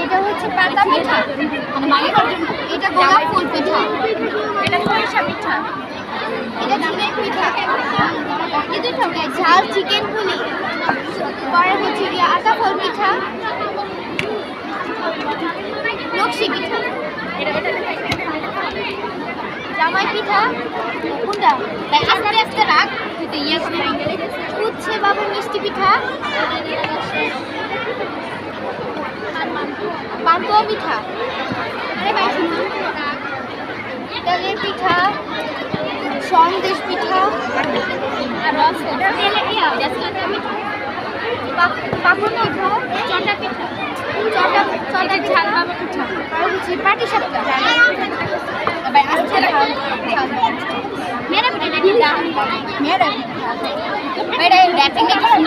এটা হচ্ছে পাতা পিঠা। এটা ফুল পিঠা। পিঠা এটা পিঠা ঝাল, চিকেন ফুলি পরে হচ্ছে আটা ফুল জামাই পিঠা? কোনটা? তাই আস্তে আস্তে রাখ। ইয়ে উচ্ছে বাবু মিষ্টি পিঠা। পান্তুয়া পিঠা। তেলের পিঠা সন্দেশ পিঠা পা- পাপড় পিঠা চটা পিঠা। চটা চটা ঝাল বাবা পিঠা। পাটি সাপটা এবার আস্তে ঝাল ঝাল মেরা পিঠা মেরা পিঠা মেরা পিঠা এটা র্যাপিং